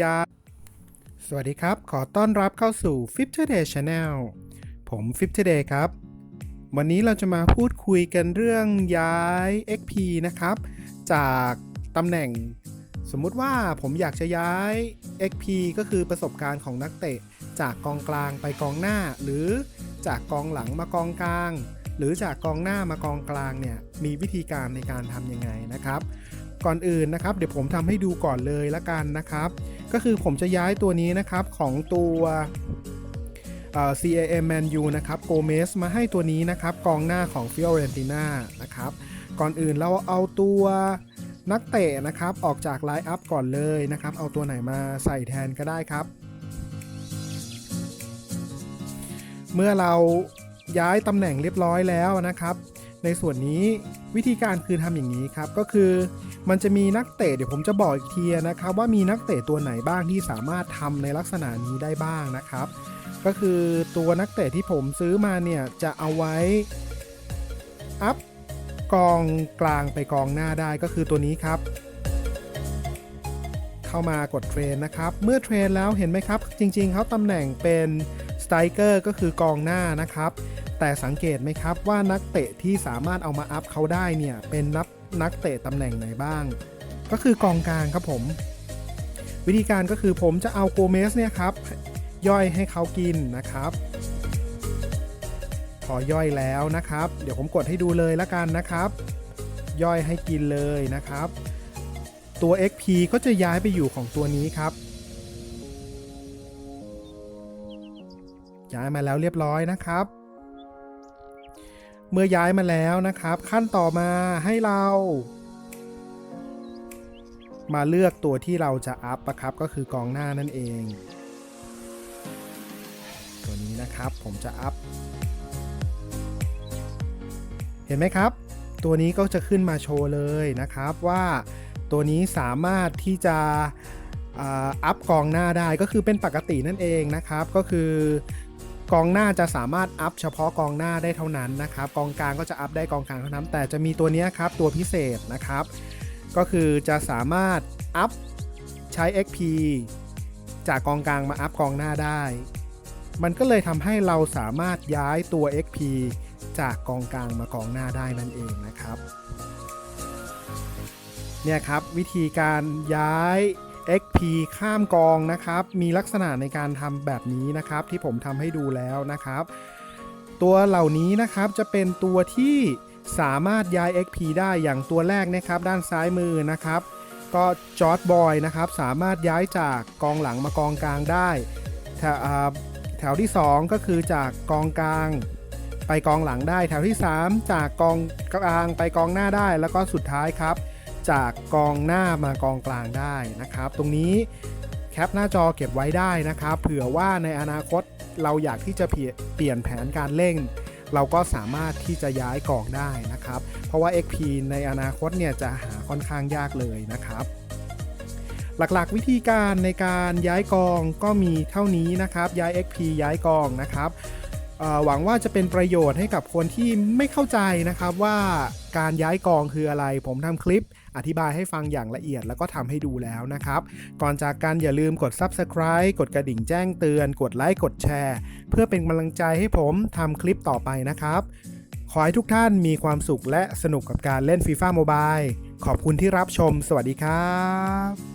ยา สวัสดีครับ ขอต้อนรับเข้าสู่ Fifth Day Channel ผม Fifth Day ครับ วันนี้เราจะมาพูดคุยกันเรื่องย้าย XP นะครับ จากตำแหน่ง สมมุติว่าผมอยากจะย้าย XP ก็คือประสบการณ์ของนักเตะ จากกองกลางไปกองหน้า หรือจากกองหลังมากองกลาง หรือจากกองหน้ามากองกลางเนี่ยมีวิธีการในการทำยังไงนะครับ ก่อนอื่นนะครับเดี๋ยวผมทำให้ดูก่อนเลยละกันนะครับ ก็คือผมจะย้ายตัวนี้นะครับของตัว CAM Man U นะครับโกเมสมาให้ตัวนี้นะครับกองหน้าของ Fiorentina นะครับ ก่อนอื่นเราเอาตัวนักเตะนะครับออกจากไลน์อัพก่อนเลยนะครับ เอาตัวไหนมาใส่แทนก็ได้ครับ เมื่อเราย้ายตำแหน่งเรียบร้อยแล้วนะครับ ในส่วนนี้วิธีการคือทำอย่างนี้ครับ ก็คือ มันจะมีนักเตะเดี๋ยวผมจะบอกอีกทีนะครับว่ามีนักเตะตัวไหนบ้างที่สามารถทำในลักษณะนี้ได้บ้างนะครับ ก็คือตัวนักเตะที่ผมซื้อมาเนี่ยจะเอาไว้อัพกองกลางไปกองหน้าได้ก็คือตัวนี้ครับ เข้ามากดเทรนนะครับ เมื่อเทรนแล้วเห็นไหมครับ จริงๆเขาตำแหน่งเป็นสไตรเกอร์ก็คือกองหน้านะครับ แต่สังเกตไหมครับว่านักเตะที่สามารถเอามาอัพเขาได้เนี่ยเป็นนับ นักเตะตำแหน่งไหนบ้าง ก็คือกองกลางครับผม วิธีการก็คือผมจะเอาโกเมสเนี่ยครับ ย่อยให้เขากินนะครับ พอย่อยแล้วนะครับ เดี๋ยวผมกดให้ดูเลยละกันนะครับ ย่อยให้กินเลยนะครับ ตัว XP ก็จะย้ายไปอยู่ของตัวนี้ครับย้ายมาแล้วเรียบร้อยนะครับ เมื่อย้ายมาแล้วนะครับ ขั้นต่อมาให้เรา มาเลือกตัวที่เราจะอัพอะครับก็คือกองหน้านั่นเอง ตัวนี้นะครับผมจะอัพ เห็นไหมครับ ตัวนี้ก็จะขึ้นมาโชว์เลยนะครับว่าตัวนี้สามารถที่จะอัพกองหน้าได้ก็คือเป็นปกตินั่นเองนะครับ ก็คือ กองหน้าจะสามารถอัพเฉพาะกองหน้าได้เท่านั้นนะครับ กองกลางก็จะอัพได้กองกลางเท่านั้น แต่จะมีตัวนี้ครับตัวพิเศษนะครับ ก็คือจะสามารถอัพใช้ XP จากกองกลางมาอัพกองหน้าได้ มันก็เลยทำให้เราสามารถย้ายตัว XP จากกองกลางมากองหน้าได้นั่นเองนะครับ เนี่ยครับวิธีการย้าย XP ข้ามกองนะครับ มีลักษณะในการทำแบบนี้นะครับ ที่ผมทำให้ดูแล้วนะครับ ตัวเหล่านี้นะครับจะเป็นตัวที่สามารถย้าย XP ได้อย่างตัวแรกนะครับ ด้านซ้ายมือนะครับ ก็จอร์ดบอยนะครับ สามารถย้ายจากกองหลังมากองกลางได้ แถวอ่าแถวที่ 2 ก็คือจากกองกลางไปกองหลังได้ แถวที่ 3 จากกองกลางไปกองหน้าได้ แล้วก็สุดท้ายครับ จากกองหน้ามากองกลางได้นะครับ ตรงนี้แคปหน้าจอเก็บไว้ได้นะครับ เผื่อว่าในอนาคตเราอยากที่จะเปลี่ยนแผนการเล่น เราก็สามารถที่จะย้ายกองได้นะครับ เพราะว่า XP ในอนาคตเนี่ยจะหาค่อนข้างยากเลยนะครับ หลักๆ วิธีการในการย้ายกองก็มีเท่านี้นะครับ ย้าย XP ย้ายกองนะครับ หวังว่าจะเป็นประโยชน์ให้กับคนที่ไม่เข้าใจนะครับว่าการย้ายกองคืออะไร ผมทำคลิปอธิบายให้ฟังอย่างละเอียดแล้วก็ทำให้ดูแล้วนะครับ ก่อนจากกันอย่าลืมกด Subscribe กดกระดิ่งแจ้งเตือน กดไลค์กดแชร์ เพื่อเป็นกำลังใจให้ผมทำคลิปต่อไปนะครับ ขอให้ทุกท่านมีความสุขและสนุกกับการเล่น FIFA Mobile ขอบคุณที่รับชม สวัสดีครับ